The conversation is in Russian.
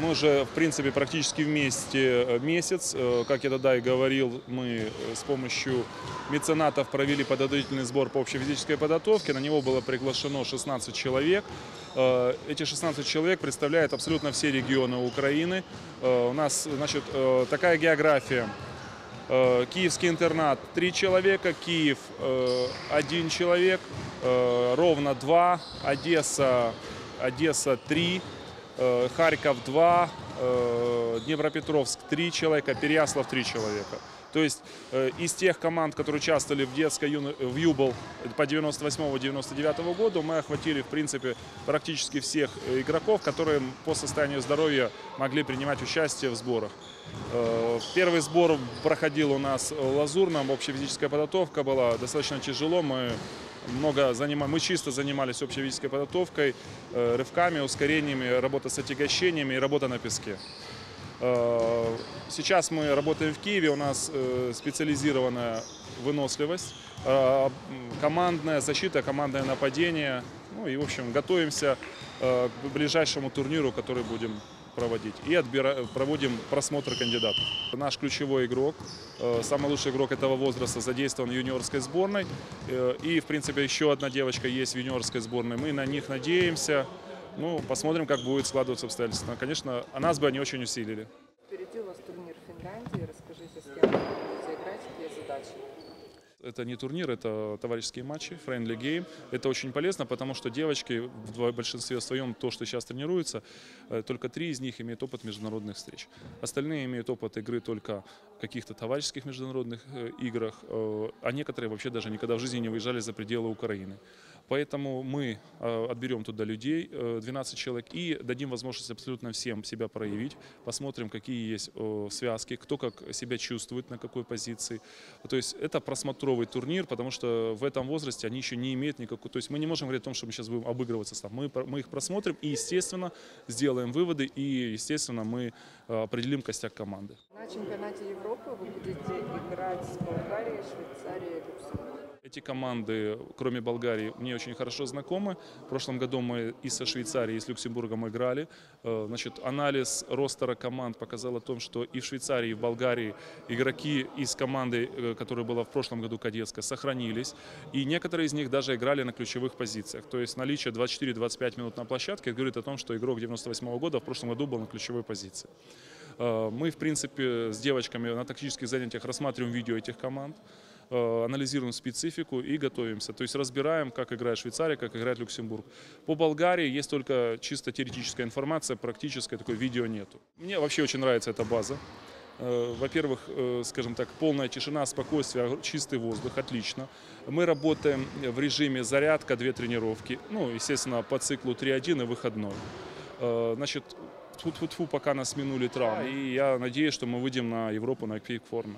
Мы уже, в принципе, практически вместе э, месяц. Э, Как я тогда и говорил, мы э, с помощью меценатов провели подготовительный сбор по общей физической подготовке. На него было приглашено 16 человек. Эти 16 человек представляют абсолютно все регионы Украины. У нас, значит, такая география. Киевский интернат три человека, Киев э, один человек, Ровно два, Одесса, Одесса три, э, Харьков два, э, Днепропетровск три человека, Переяслав три человека. То есть э, из тех команд, которые участвовали в детской юно- в Юбл по 98-99 году, мы охватили, в принципе, практически всех э, игроков, которые по состоянию здоровья могли принимать участие в сборах. Э, Первый сбор проходил у нас в общая физическая подготовка была достаточно тяжело. Мы много занимали, мы чисто занимались общей физической подготовкой, э, рывками, ускорениями, работа с отягощениями и работа на песке. Э, Сейчас мы работаем в Киеве, у нас э, специализированная выносливость, командная защита, командное нападение. Ну и, в общем, готовимся к ближайшему турниру, который будем проводить. И отбира- проводим просмотр кандидатов. Наш ключевой игрок, э, самый лучший игрок этого возраста, задействован в юниорской сборной. Э, И, в принципе, еще одна девочка есть в юниорской сборной. Мы на них надеемся. Ну, посмотрим, как будет складываться обстоятельства. Конечно, а нас бы они очень усилили. Впереди у вас турнир в Финляндии. Расскажите, с кем вы будете играть, какие задачи? Это не турнир, это товарищеские матчи, friendly game. Это очень полезно, потому что девочки в большинстве своем, то, что сейчас тренируются, э, только три из них имеют опыт международных встреч. Остальные имеют опыт игры только в каких-то товарищеских международных э, играх, э, а некоторые вообще даже никогда в жизни не выезжали за пределы Украины. Поэтому мы отберем туда людей, э, 12 человек, и дадим возможность абсолютно всем себя проявить. Посмотрим, какие есть связки, кто как себя чувствует, на какой позиции. То есть это просмотровый турнир, потому что в этом возрасте они еще не имеют никакой... То есть мы не можем говорить о том, что мы сейчас будем обыгрывать состав. Мы, мы их просмотрим и, естественно, сделаем выводы, и, естественно, мы э, определим костяк команды. На чемпионате Европы вы будете играть с Болгарией, Швейцарией, Люксембургом. Эти команды, кроме Болгарии, мне очень хорошо знакомы. В прошлом году мы и со Швейцарией, и с Люксембургом играли. Э, Значит, анализ ростера команд показал о том, что и в Швейцарии, и в Болгарии игроки из команды, э, которая была в прошлом году кадетская, сохранились. И некоторые из них даже играли на ключевых позициях. То есть наличие 24-25 минут на площадке говорит о том, что игрок 98 года в прошлом году был на ключевой позиции. Э, Мы, в принципе, с девочками на тактических занятиях рассматриваем видео этих команд, анализируем специфику и готовимся. То есть разбираем, как играет Швейцария, как играет Люксембург. По Болгарии есть только чисто теоретическая информация, практической такой видео нету. Мне вообще очень нравится эта база. Э, Во-первых, э, скажем так, полная тишина, спокойствие, чистый воздух, отлично. Мы работаем в режиме зарядка, две тренировки, ну, естественно, по циклу 3-1 и выходной. Э, Значит, тьфу-тьфу-тьфу, пока нас минули травмы. И я надеюсь, что мы выйдем на Европу на пик формы.